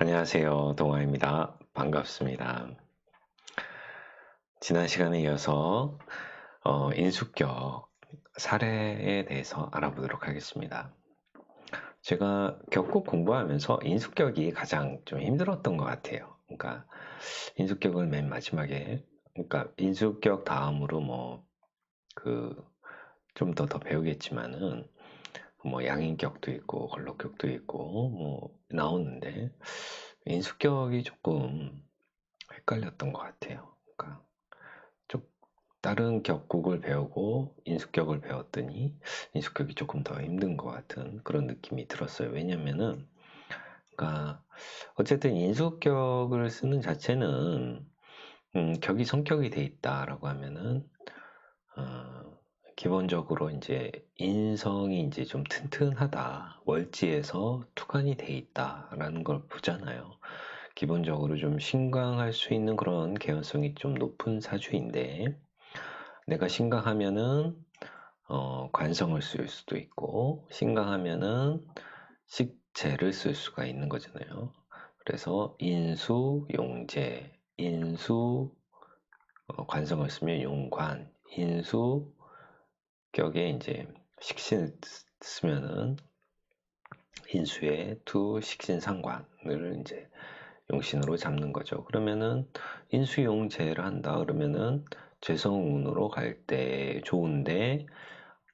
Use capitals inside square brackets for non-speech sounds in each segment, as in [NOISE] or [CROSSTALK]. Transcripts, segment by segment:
안녕하세요. 동아입니다. 반갑습니다. 지난 시간에 이어서 어, 인수격 사례에 대해서 알아보도록 하겠습니다. 제가 격국 공부하면서 인수격이 가장 좀 힘들었던 것 같아요. 그러니까 인수격을 맨 마지막에 그러니까 인수격 다음으로 뭐 그 좀 더더 배우겠지만은 뭐 양인격도 있고 걸록격도 있고 뭐 나오는데 인수격이 조금 헷갈렸던 것 같아요. 그러니까 좀 다른 격국을 배우고 인수격을 배웠더니 인수격이 조금 더 힘든 것 같은 그런 느낌이 들었어요. 왜냐면은 그러니까 어쨌든 인수격을 쓰는 자체는 음, 격이 성격이 돼 있다라고 하면은 어, 기본적으로 이제 인성이 이제 좀 튼튼하다. 월지에서 투간이 돼 있다라는 걸 보잖아요. 기본적으로 좀 신강할 수 있는 그런 개연성이 좀 높은 사주인데 내가 신강하면은 어, 관성을 쓸 수도 있고 신강하면은 식재를 쓸 수가 있는 거잖아요. 그래서 인수, 용재, 인수 어, 관성을 쓰면 용관, 인수 격에 이제 식신을 쓰면은 인수의 두 식신상관을 이제 용신으로 잡는 거죠. 그러면은 인수용제를 한다 그러면은 재성운으로 갈 때 좋은데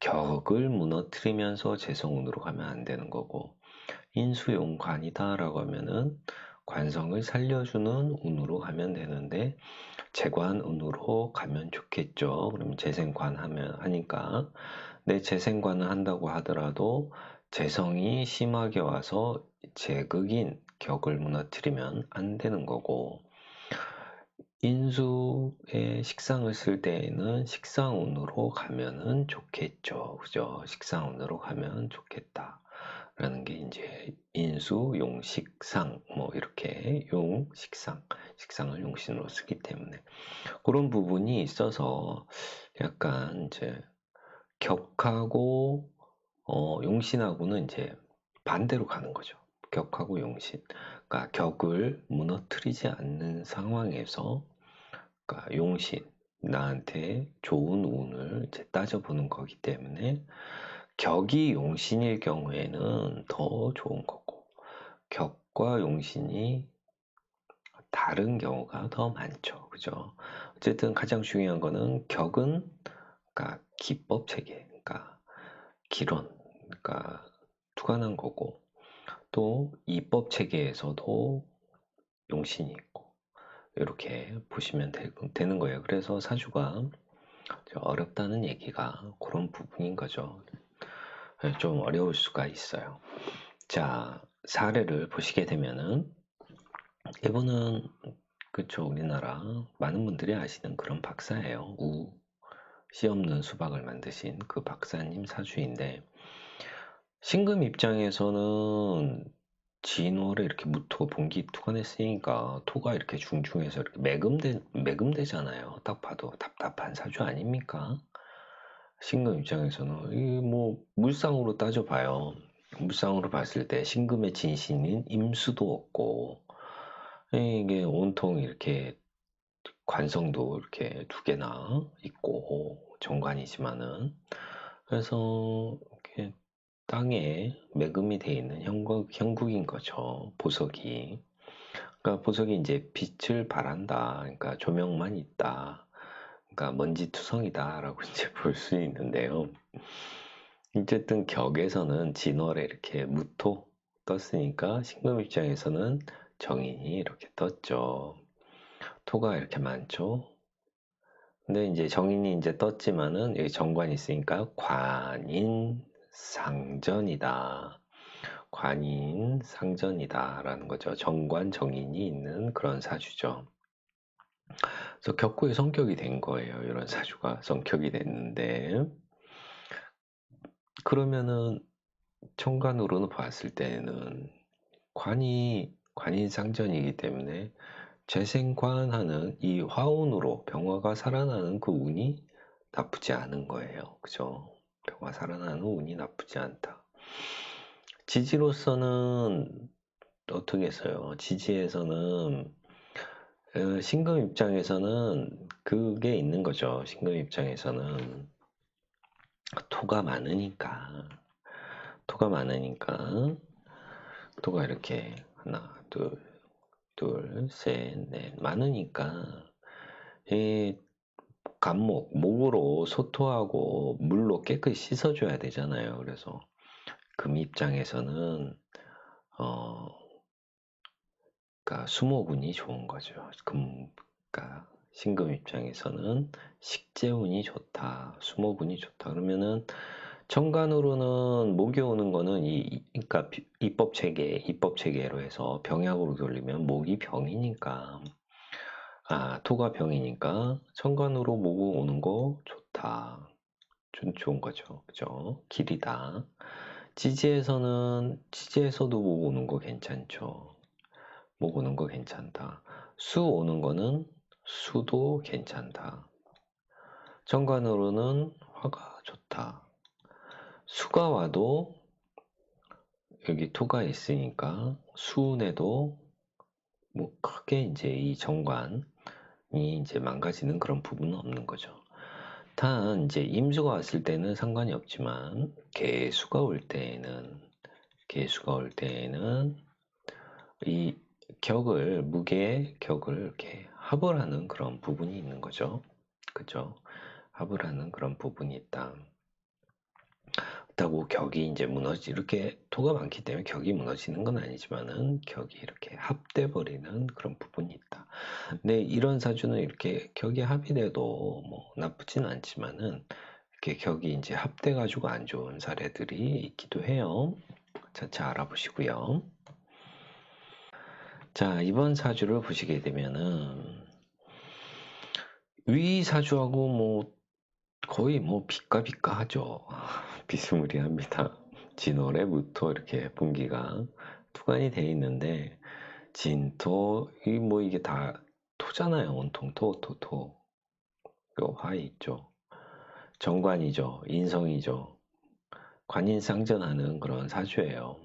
격을 무너뜨리면서 재성운으로 가면 안 되는 거고 인수용관이다 라고 하면은 관성을 살려주는 운으로 가면 되는데 재관 운으로 가면 좋겠죠. 그러면 재생관 하면 하니까 내 재생관을 한다고 하더라도 재성이 심하게 와서 제극인 격을 무너뜨리면 안 되는 거고 인수의 식상을 쓸 때에는 식상운으로 가면은 좋겠죠. 그죠? 식상운으로 가면 좋겠다. 라는 게 이제 인수, 용 식상 뭐 이렇게 용, 식상, 식상을 용신으로 쓰기 때문에 그런 부분이 있어서 약간 이제 격하고 어, 용신하고는 이제 반대로 가는 거죠. 격하고 용신. 그러니까 격을 무너뜨리지 않는 상황에서 그러니까 용신 나한테 좋은 운을 이제 따져보는 거기 때문에 격이 용신일 경우에는 더 좋은 거고 격과 용신이 다른 경우가 더 많죠. 그죠? 어쨌든 가장 중요한 거는 격은 그러니까 기법 체계, 그러니까 기론, 그러니까 투관한 거고 또 이법 체계에서도 용신이 있고 이렇게 보시면 되 는 거예요. 그래서 사주가 어렵다는 얘기가 그런 부분인 거죠. 네, 좀 어려울 수가 있어요. 자, 사례를 보시게 되면은 이분은 그쵸 우리나라 많은 분들이 아시는 그런 박사예요. 우, 씨 없는 수박을 만드신 그 박사님 사주인데 신금 입장에서는 진월에 이렇게 무토 봉기 투간에 쓰니까 토가 이렇게 중중해서 이렇게 매금되 매금되잖아요. 딱 봐도 답답한 사주 아닙니까? 신금 입장에서는 이뭐 물상으로 따져봐요. 물상으로 봤을 때 신금의 진신인 임수도 없고 이게 온통 이렇게 관성도 이렇게 두 개나 있고 정관이지만은 그래서 이렇게 땅에 매금이 되어 있는 형국, 형국인 거죠. 보석이. 그러니까 보석이 이제 빛을 발한다. 그러니까 조명만 있다 그러니까 먼지투성이다라고 [LAUGHS] 이제 볼 수 있는데요. 어쨌든 격에서는 진월에 이렇게 무토 떴으니까 신금 입장에서는 정인이 이렇게 떴죠. 토가 이렇게 많죠. 근데 이제 정인이 이제 떴지만은 여기 정관이 있으니까 관인 상전이다. 관인 상전이다라는 거죠. 정관 정인이 있는 그런 사주죠. 그래서 격구의 성격이 된 거예요. 이런 사주가 성격이 됐는데 그러면은 청관으로는 봤을 때는 관이 관인상전이기 때문에 재생관하는 이 화운으로 병화가 살아나는 그 운이 나쁘지 않은 거예요. 그죠? 병화 살아나는 운이 나쁘지 않다. 지지로서는 어떻게 써요? 지지에서는 어, 신금 입장에서는 그게 있는 거죠. 신금 입장에서는 토가 많으니까 토가 많으니까 토가 이렇게 하나 둘 둘, 셋, 넷 많으니까 이 간목 목으로 소토하고 물로 깨끗이 씻어줘야 되잖아요. 그래서 금 입장에서는 어 그러니까 수목운이 좋은 거죠. 금, 그러니까 신금 입장에서는 식재운이 좋다, 수목운이 좋다. 그러면은 정관으로는 목이 오는 거는 이 그러니까 입법 체계, 입법 체계로 해서 병약으로 돌리면 목이 병이니까 아 토가 병이니까 정관으로 목 오는 거 좋다. 좋은 거죠. 그죠? 길이다. 지지에서는 지지에서도 목 오는 거 괜찮죠. 목 오는 거 괜찮다. 수 오는 거는 수도 괜찮다. 정관으로는 화가 좋다. 수가 와도 여기 토가 있으니까 수운에도 뭐 크게 이제 이 정관이 이제 망가지는 그런 부분은 없는 거죠. 단 이제 임수가 왔을 때는 상관이 없지만 개수가 올 때에는 개수가 올 때에는 이 격을 무게 격을 이렇게 합을 하는 그런 부분이 있는 거죠. 그죠? 합을 하는 그런 부분이 있다. 그렇다고 격이 이제 무너지 이렇게 토가 많기 때문에 격이 무너지는 건 아니지만은 격이 이렇게 합돼 버리는 그런 부분이 있다. 근데 이런 사주는 이렇게 격이 합이 돼도 뭐 나쁘진 않지만은 이렇게 격이 이제 합돼 가지고 안 좋은 사례들이 있기도 해요. 차차 알아보시고요. 자, 이번 사주를 보시게 되면은 위 사주하고 뭐 거의 뭐 빛과 하죠. [LAUGHS] 비스무리합니다. 진월에 무토 이렇게 분기가 투간이 돼 있는데 진토 이 뭐 이게 다 토잖아요. 온통 토, 토, 토. 화 있죠. 정관이죠. 인성이죠. 관인 상전하는 그런 사주예요.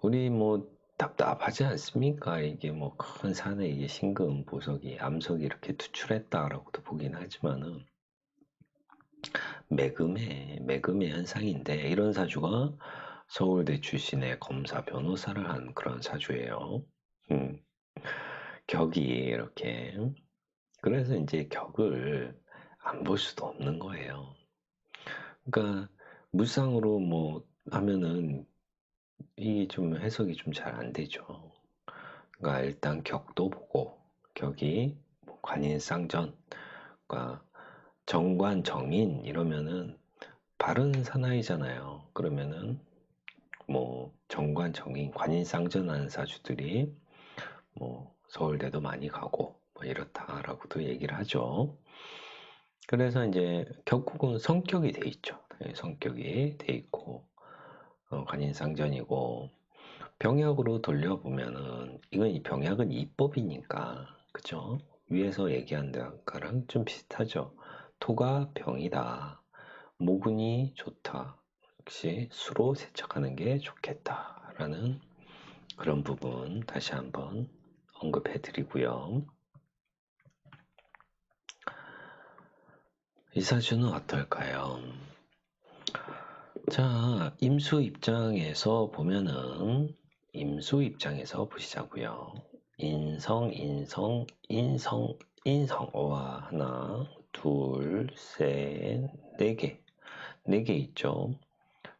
우리 뭐 답답하지 않습니까? 이게 뭐 큰 산에 이게 신금, 보석이, 암석이 이렇게 투출했다라고도 보긴 하지만은 매금의 매금의 현상인데 이런 사주가 서울대 출신의 검사 변호사를 한 그런 사주예요. 음, 격이 이렇게 그래서 이제 격을 안 볼 수도 없는 거예요. 그러니까 무상으로 뭐 하면은 이게 좀 해석이 좀 잘 안 되죠. 그러니까 일단 격도 보고 격이 뭐 관인상전, 그러니까 정관 정인 이러면은 바른 사나이잖아요. 그러면은 뭐 정관 정인 관인상전하는 사주들이 뭐 서울대도 많이 가고 뭐 이렇다라고도 얘기를 하죠. 그래서 이제 격국은 성격이 돼 있죠. 네, 성격이 돼 있고 어, 관인상전이고 병약으로 돌려보면은 이건 이 병약은 이법이니까 그죠? 위에서 얘기한 거랑 좀 비슷하죠. 토가 병이다. 모근이 좋다. 역시 수로 세척하는 게 좋겠다라는 그런 부분 다시 한번 언급해 드리고요. 이 사주는 어떨까요? 자, 임수 입장에서 보면은 임수 입장에서 보시자고요. 인성, 인성, 인성, 인성. 와, 하나, 둘, 셋, 네 개. 네 개 있죠.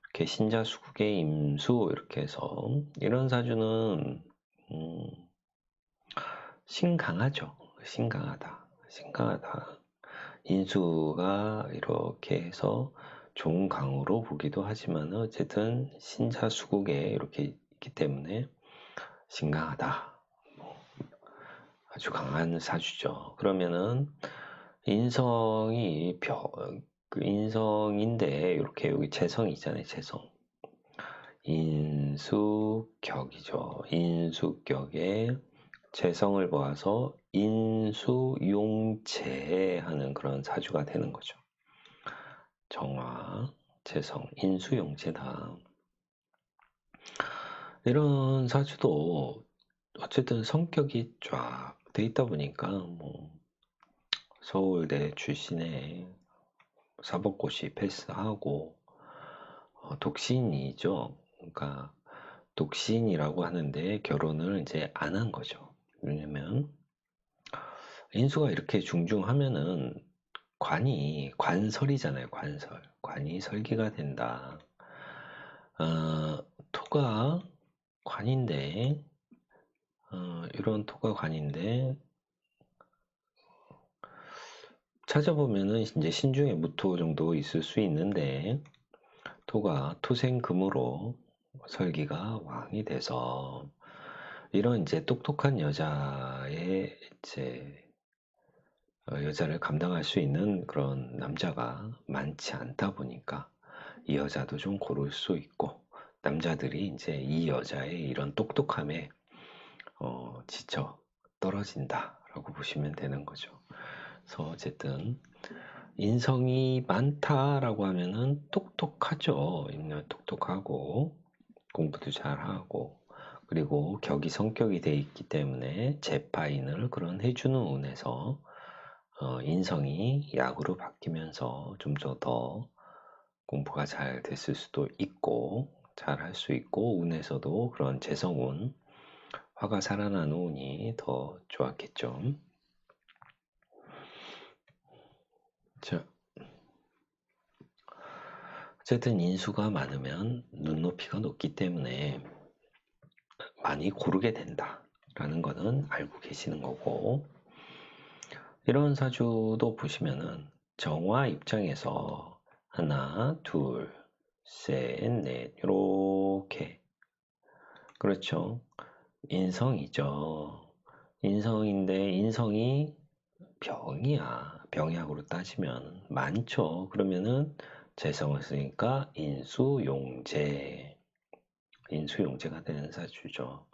이렇게 신자 수국의 임수 이렇게 해서 이런 사주는 음, 신강하죠. 신강하다. 신강하다. 인수가 이렇게 해서 좋은 강으로 보기도 하지만 어쨌든 신자 수국에 이렇게 있기 때문에 신강하다. 뭐 아주 강한 사주죠. 그러면은 인성이 벼, 그 인성인데 이렇게 여기 재성이 있잖아요. 재성. 인수격이죠. 인수격에 재성을 보아서 인수용체하는 그런 사주가 되는 거죠. 정화, 재성, 인수용체다. 이런 사주도 어쨌든 성격이 쫙 돼 있다 보니까 뭐 서울대 출신의 사법고시 패스하고 어, 독신이죠. 그러니까 독신이라고 하는데 결혼을 이제 안 한 거죠. 왜냐면 인수가 이렇게 중중하면은 관이 관설이잖아요. 관설. 관이 설계가 된다. 어, 토가 관인데 어, 이런 토가 관인데 찾아보면은 이제 신중의 무토 정도 있을 수 있는데 토가 토생금으로 설기가 왕이 돼서 이런 이제 똑똑한 여자의 이제 어, 여자를 감당할 수 있는 그런 남자가 많지 않다 보니까 이 여자도 좀 고를 수 있고 남자들이 이제 이 여자의 이런 똑똑함에 어, 지쳐 떨어진다라고 보시면 되는 거죠. 그래서 어쨌든 인성이 많다라고 하면은 똑똑하죠. 인면 똑똑하고 공부도 잘하고 그리고 격이 성격이 돼 있기 때문에 재파인을 그런 해주는 운에서 어, 인성이 약으로 바뀌면서 좀더 공부가 잘 됐을 수도 있고 잘 할 수 있고 운에서도 그런 재성운 화가 살아나는 운이 더 좋았겠죠. 자, 어쨌든 인수가 많으면 눈높이가 높기 때문에 많이 고르게 된다라는 거는 알고 계시는 거고 이런 사주도 보시면은 정화 입장에서 하나, 둘, 셋, 넷 이렇게 그렇죠. 인성이죠. 인성인데 인성이 병이야. 병약으로 따지면 많죠. 그러면은 재성을 쓰니까 인수용재 인수용재가 되는 사주죠.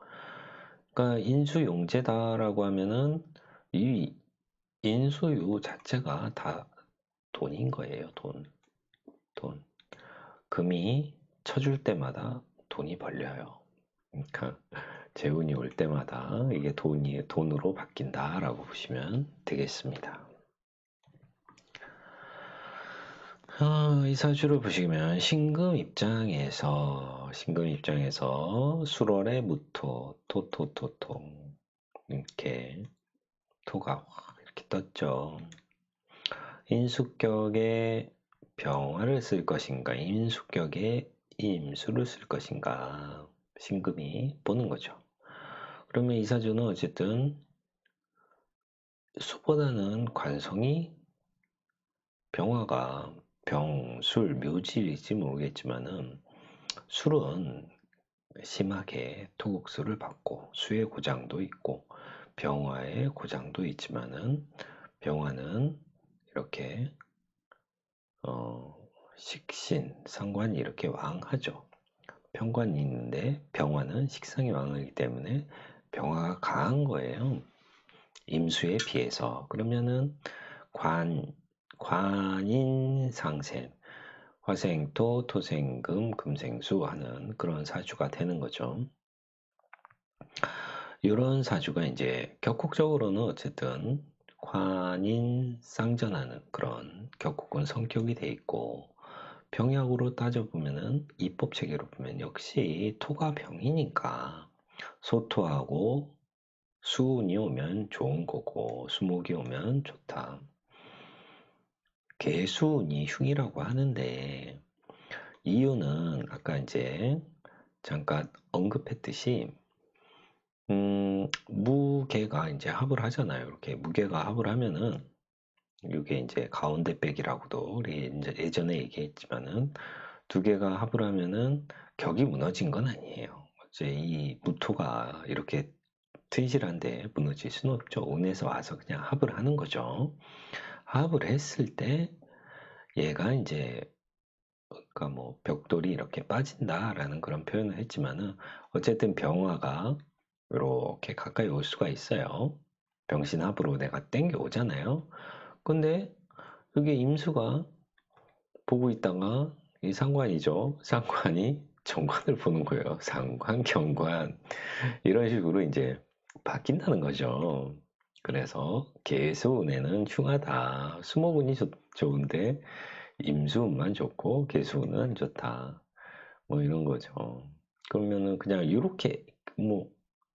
그러니까 인수용재다라고 하면은 이 인수유 자체가 다 돈인 거예요. 돈. 돈. 금이 쳐줄 때마다 돈이 벌려요. 그러니까 재운이 올 때마다 이게 돈이 돈으로 바뀐다라고 보시면 되겠습니다. 어, 이 사주를 보시면 신금 입장에서 신금 입장에서 수월의 무토 토토토토 이렇게 토가 이렇게 떴죠. 인수격에 병화를 쓸 것인가 인수격에 임수를 쓸 것인가 신금이 보는 거죠. 그러면 이 사주는 어쨌든 수보다는 관성이 병화가 병, 술, 묘질일지 모르겠지만은 술은 심하게 토국수를 받고 수의 고장도 있고 병화의 고장도 있지만은 병화는 이렇게 어, 식신, 상관이 이렇게 왕하죠. 평관이 있는데 병화는 식상이 왕이기 때문에 병화가 강한 거예요. 임수에 비해서. 그러면은 관, 관인 상생, 화생토, 토생금, 금생수 하는 그런 사주가 되는 거죠. 이런 사주가 이제 격국적으로는 어쨌든 관인상전하는 그런 격국은 성격이 돼 있고 병약으로 따져보면은 입법 체계로 보면 역시 토가 병이니까 소토하고 수운이 오면 좋은 거고 수목이 오면 좋다. 개수운이 흉이라고 하는데 이유는 아까 이제 잠깐 언급했듯이 음, 무게가 이제 합을 하잖아요. 이렇게 무게가 합을 하면은 이게 이제 가운데 백이라고도 우리 이제 예전에 얘기했지만은 두 개가 합을 하면은 격이 무너진 건 아니에요. 이제 이 무토가 이렇게 튼실한데 무너질 수는 없죠. 운에서 와서 그냥 합을 하는 거죠. 합을 했을 때 얘가 이제 그러니까 뭐 벽돌이 이렇게 빠진다라는 그런 표현을 했지만은 어쨌든 병화가 이렇게 가까이 올 수가 있어요. 병신 합으로 내가 땡겨 오잖아요. 근데 여기 임수가 보고 있다가 이 상관이죠. 상관이 정관을 보는 거예요. 상관, 경관 이런 식으로 이제 바뀐다는 거죠. 그래서 개수운에는 흉하다. 수목운이 좋, 좋은데 임수운만 좋고 개수운은 좋다. 뭐 이런 거죠. 그러면은 그냥 이렇게 뭐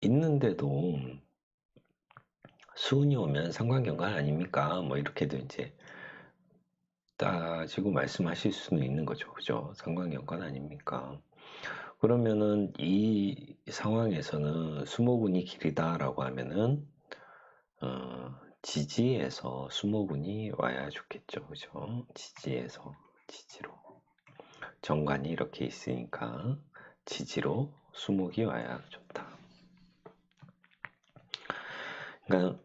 있는데도 수운이 오면 상관경관 아닙니까? 뭐 이렇게도 이제 따지고 말씀하실 수는 있는 거죠. 그죠? 상관경관 아닙니까? 그러면은 이 상황에서는 수목운이 길이다라고 하면은 어, 지지에서 수목운이 와야 좋겠죠. 그죠? 지지에서 지지로 정관이 이렇게 있으니까 지지로 수목이 와야 좋다. 그러니까,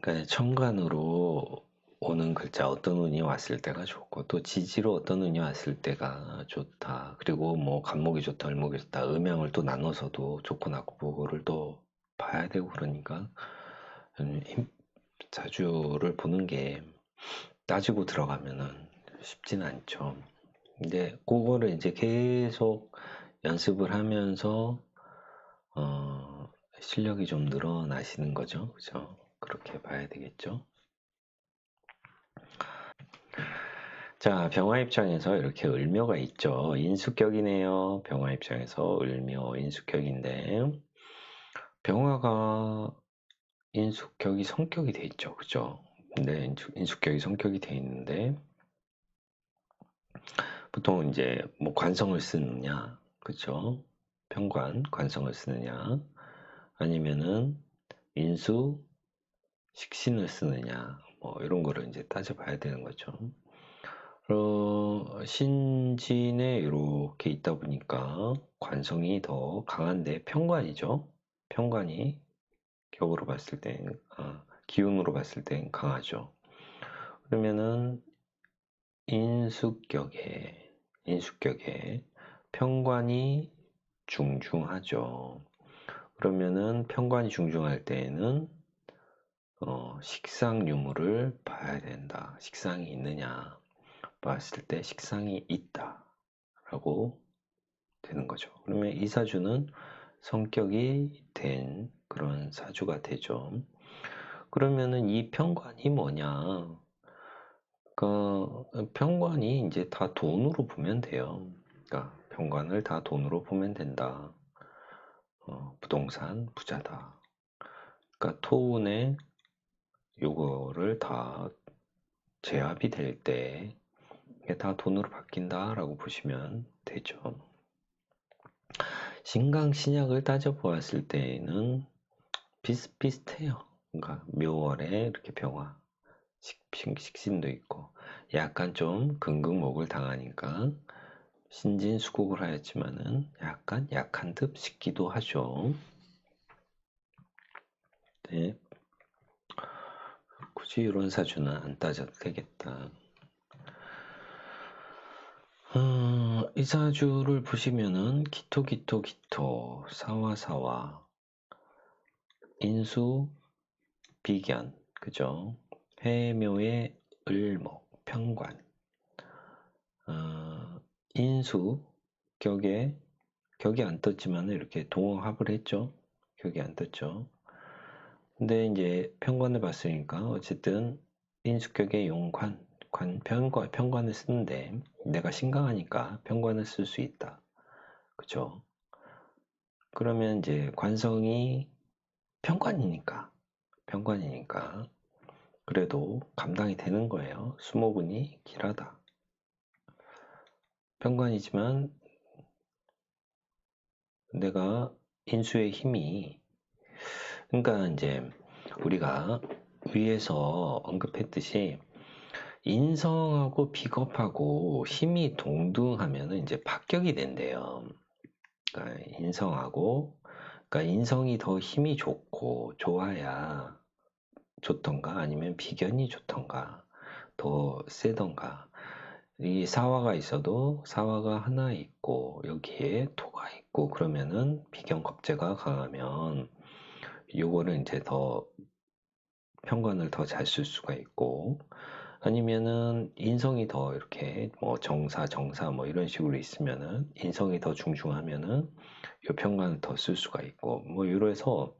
그러니까 천간으로 오는 글자 어떤 운이 왔을 때가 좋고 또 지지로 어떤 운이 왔을 때가 좋다. 그리고 뭐 간목이 좋다, 을목이 좋다, 음양을 또 나눠서도 좋고 나쁘고를 또 봐야 되고 그러니까 자주를 보는 게 따지고 들어가면은 쉽진 않죠. 근데 그거를 이제 계속 연습을 하면서 어, 실력이 좀 늘어나시는 거죠. 그죠? 그렇게 봐야 되겠죠. 자, 병화 입장에서 이렇게 을묘가 있죠. 인수격이네요. 병화 입장에서 을묘, 인수격인데 병화가 인수격이 성격이 돼 있죠. 그죠? 근데 인수, 격이 성격이 돼 있는데 보통 이제 뭐 관성을 쓰느냐, 그죠? 평관, 관성을 쓰느냐, 아니면은 인수, 식신을 쓰느냐, 뭐 이런 거를 이제 따져봐야 되는 거죠. 어, 신진에 이렇게 있다 보니까 관성이 더 강한데 평관이죠. 평관이 격으로 봤을 땐 아, 기운으로 봤을 땐 강하죠. 그러면은 인수격에 인수격에 평관이 중중하죠. 그러면은 평관이 중중할 때에는 어, 식상 유무를 봐야 된다. 식상이 있느냐 봤을 때 식상이 있다 라고 되는 거죠. 그러면 이 사주는 성격이 된 그런 사주가 되죠. 그러면은 이 평관이 뭐냐? 그 평관이 이제 다 돈으로 보면 돼요. 그러니까 평관을 다 돈으로 보면 된다. 어, 부동산 부자다. 그러니까 토운에 요거를 다 제압이 될때다 돈으로 바뀐다라고 보시면 되죠. 신강 신약을 따져 보았을 때에는 비슷비슷해요. 그러니까 묘월에 이렇게 병화 식, 식신도 있고 약간 좀 근극목을 당하니까 신진수국을 하였지만은 약간 약한 듯 싶기도 하죠. 네. 굳이 이런 사주는 안 따져도 되겠다. 어, 이 사주를 보시면은 기토 기토 기토 사와 사와 인수 비견 그죠? 해묘의 을목 평관 어, 인수 격에 격이 안 떴지만 이렇게 동합을 했죠. 격이 안 떴죠. 근데 이제 평관을 봤으니까 어쨌든 인수격의 용관 관, 평관, 평관을 쓰는데 내가 신강하니까 평관을 쓸 수 있다. 그죠? 그러면 이제 관성이 평관이니까 평관이니까 그래도 감당이 되는 거예요. 수목운이 길하다. 평관이지만 내가 인수의 힘이 그러니까 이제 우리가 위에서 언급했듯이 인성하고 비겁하고 힘이 동등하면 이제 합격이 된대요. 그러니까 인성하고 그러니까 인성이 더 힘이 좋고 좋아야 좋던가 아니면 비견이 좋던가 더 세던가 이 사화가 있어도 사화가 하나 있고 여기에 토가 있고 그러면은 비견 겁재가 강하면 요거는 이제 더 편관을 더 잘 쓸 수가 있고 아니면은 인성이 더 이렇게 뭐 정사, 정사 뭐 이런 식으로 있으면은 인성이 더 중중하면은 요 평관을 더 쓸 수가 있고 뭐 이래서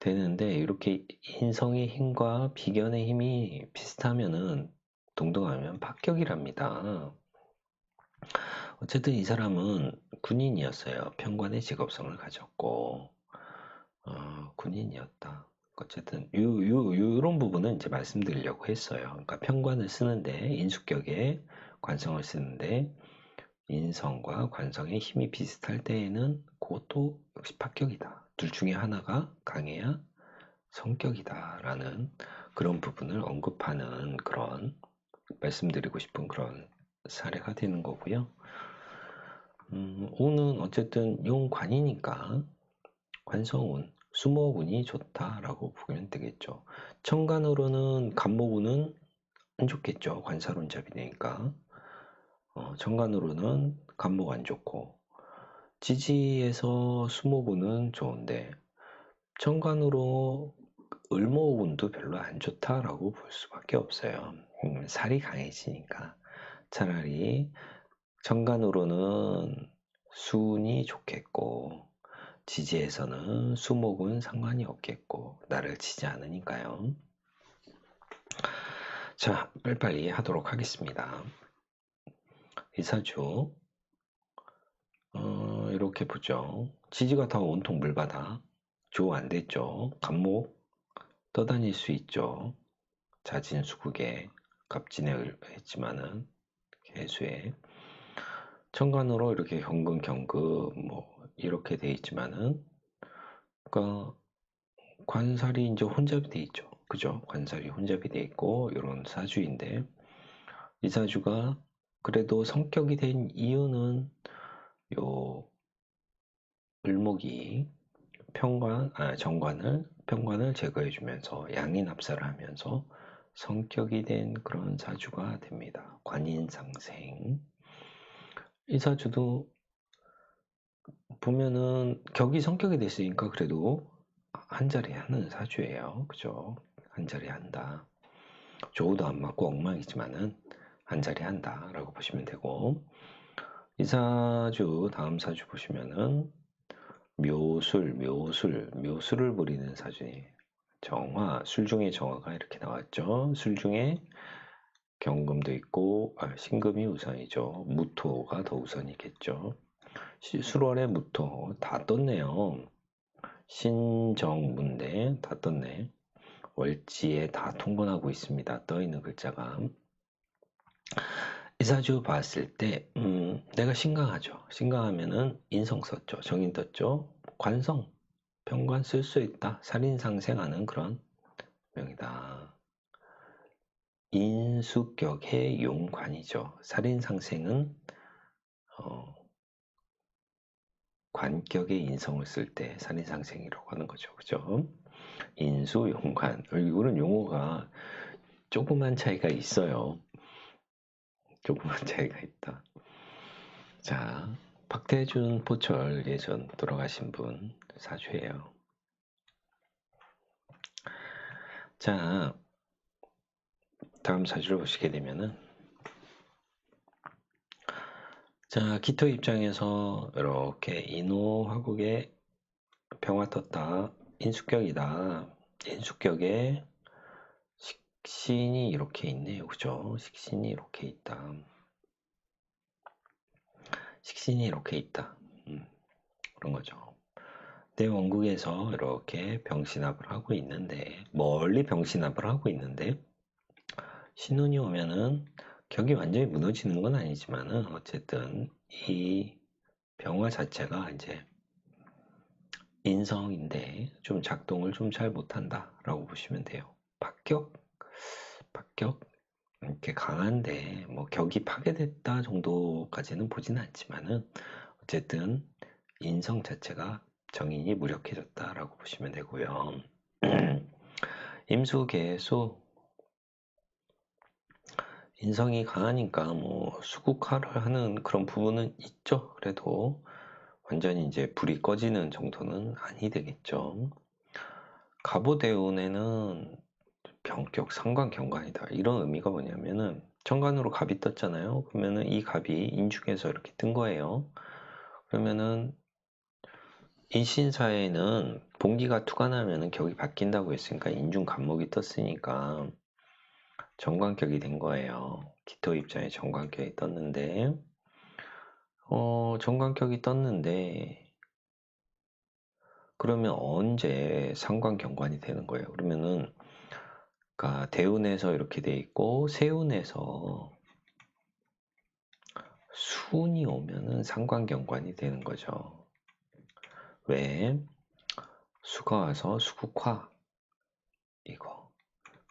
되는데 이렇게 인성의 힘과 비견의 힘이 비슷하면은 동등하면 합격이랍니다. 어쨌든 이 사람은 군인이었어요. 평관의 직업성을 가졌고 어, 군인이었다. 어쨌든 요, 요, 요런 부분은 이제 말씀드리려고 했어요. 그러니까 평관을 쓰는데 인수격에 관성을 쓰는데 인성과 관성의 힘이 비슷할 때에는 그것도 역시 합격이다. 둘 중에 하나가 강해야 성격이다. 라는 그런 부분을 언급하는 그런 말씀드리고 싶은 그런 사례가 되는 거고요. 음, 오는 어쨌든 용관이니까 관성운, 수목운이 좋다라고 보면 되겠죠. 천간으로는 간목운은 안 좋겠죠. 관사론잡이 되니까. 어, 천간으로는 간목 안 좋고 지지에서 수목운은 좋은데 천간으로 을목운도 별로 안 좋다라고 볼 수밖에 없어요. 음, 살이 강해지니까 차라리 천간으로는 수운이 좋겠고 지지에서는 수목은 상관이 없겠고 나를 치지 않으니까요. 자, 빨리빨리 하도록 하겠습니다. 이사주 어, 이렇게 보죠. 지지가 다 온통 물바다. 조 안 됐죠. 간목 떠다닐 수 있죠. 자진수국에 갑진에 했지만은 개수에 천간으로 이렇게 경금 경금 뭐 이렇게 돼 있지만은 그러니까 관살이 이제 혼잡이 돼 있죠. 그죠? 관살이 혼잡이 돼 있고 이런 사주인데 이 사주가 그래도 성격이 된 이유는 요 을목이 평관 아 정관을 평관을 제거해 주면서 양인 합사를 하면서 성격이 된 그런 사주가 됩니다. 관인상생 이 사주도 보면은 격이 성격이 됐으니까 그래도 한 자리 하는 사주예요. 그죠? 한 자리 한다. 조우도 안 맞고 엉망이지만은 한 자리 한다 라고 보시면 되고 이 사주 다음 사주 보시면은 묘술 묘술 묘술을 부리는 사주니 정화 술 중에 정화가 이렇게 나왔죠. 술 중에 경금도 있고 아, 신금이 우선이죠. 무토가 더 우선이겠죠. 수월의 무토. 다 떴네요. 신정문대 다 떴네. 월지에 다 통분하고 있습니다. 떠 있는 글자가. 이사주 봤을 때 음, 내가 신강하죠. 신강하면은 인성 썼죠. 정인 떴죠. 관성, 평관 쓸 수 있다. 살인상생하는 그런 명이다. 인수격의 용관이죠. 살인상생은 어, 관격의 인성을 쓸 때 살인상생이라고 하는 거죠. 그죠? 인수 용관. 이거는 용어가 조그만 차이가 있어요. 조그만 [LAUGHS] 차이가 있다. 자, 박태준 포철 예전 돌아가신 분 사주예요. 자, 다음 사주를 보시게 되면은 자, 기토 입장에서 이렇게 인호 화국에 평화 떴다. 인수격이다. 인수격에 식신이 이렇게 있네요. 그죠? 식신이 이렇게 있다. 식신이 이렇게 있다. 음, 그런 거죠. 내 원국에서 이렇게 병신합을 하고 있는데 멀리 병신합을 하고 있는데 신운이 오면은 격이 완전히 무너지는 건 아니지만은 어쨌든 이 병화 자체가 이제 인성인데 좀 작동을 좀 잘 못한다 라고 보시면 돼요. 박격 박격 이렇게 강한데 뭐 격이 파괴됐다 정도까지는 보지는 않지만은 어쨌든 인성 자체가 정인이 무력해졌다라고 보시면 되고요. [CLEARS THROAT] 임수계수 인성이 강하니까 뭐 수국화를 하는 그런 부분은 있죠. 그래도 완전히 이제 불이 꺼지는 정도는 아니 되겠죠. 갑오대운에는 경격 상관 경관이다. 이런 의미가 뭐냐면은 정관으로 갑이 떴잖아요. 그러면은 이 갑이 인중에서 이렇게 뜬 거예요. 그러면은 인신사에는 봉기가 투관하면은 격이 바뀐다고 했으니까 인중 간목이 떴으니까 정관격이 된 거예요. 기토 입장에 정관격이 떴는데 어, 정관격이 떴는데 그러면 언제 상관경관이 되는 거예요? 그러면은 그러니까 대운에서 이렇게 돼 있고 세운에서 수운이 오면은 상관경관이 되는 거죠. 왜? 수가 와서 수국화 이거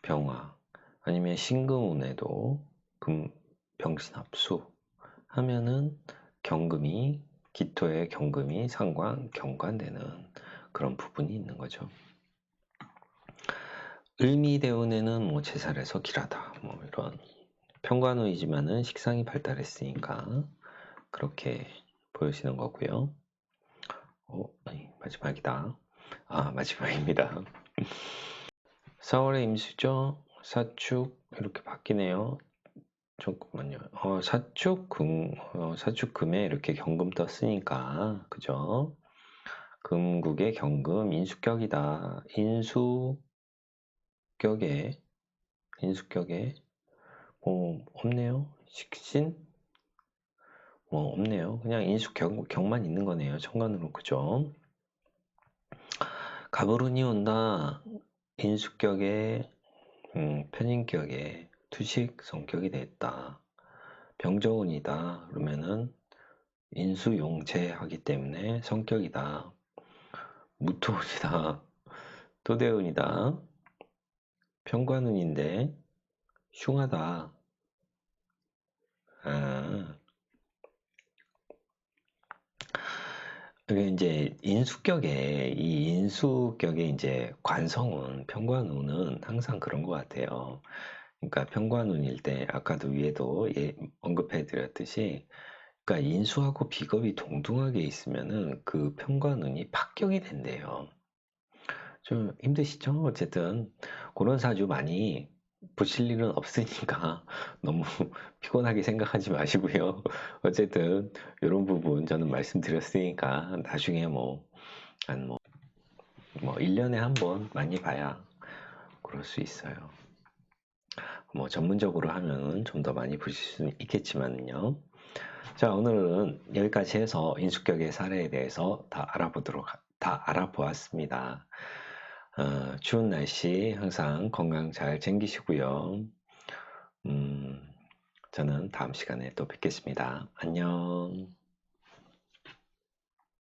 병화 아니면 신금운에도 금 병신합수 하면은 경금이 기토의 경금이 상관 경관되는 그런 부분이 있는 거죠. 을미대운에는 뭐 제살에서 길하다 뭐 이런 평관우이지만은 식상이 발달했으니까 그렇게 보여지는 거고요. 어, 아니, 마지막이다. 아 마지막입니다. [LAUGHS] 4월의 임수죠. 사축 이렇게 바뀌네요. 잠깐만요. 어, 사축 금 어, 사축 금에 이렇게 경금 떴으니까 그죠? 금국의 경금 인수격이다. 인수 격에 인수격에 뭐 없네요. 식신 뭐 없네요. 그냥 인수격만 있는 거네요. 천간으로 그죠? 가부른이 온다. 인수격에 음, 편인격에 투식 성격이 됐다. 병조운이다. 그러면은 인수용체하기 때문에 성격이다. 무토운이다. [LAUGHS] 도대운이다. 평관운인데 흉하다. 아. 그게 이제 인수격에 이 인수격에 이제 관성운, 평관운은 항상 그런 것 같아요. 그러니까 평관운일 때 아까도 위에도 예, 언급해 드렸듯이 그러니까 인수하고 비겁이 동등하게 있으면은 그 평관운이 합격이 된대요. 좀 힘드시죠? 어쨌든 그런 사주 많이 보실 일은 없으니까 [LAUGHS] 너무 [LAUGHS] 피곤하게 생각하지 마시고요. [LAUGHS] 어쨌든 이런 부분 저는 말씀드렸으니까 나중에 뭐 한 뭐, 뭐 1년에 한 번 많이 봐야 그럴 수 있어요. 뭐 전문적으로 하면 좀더 많이 보실 수 있겠지만요. 자 오늘은 여기까지 해서 인수격의 사례에 대해서 다 알아보도록 다 알아보았습니다. 어, 추운 날씨 항상 건강 잘 챙기시고요. 음, 저는 다음 시간에 또 뵙겠습니다. 안녕.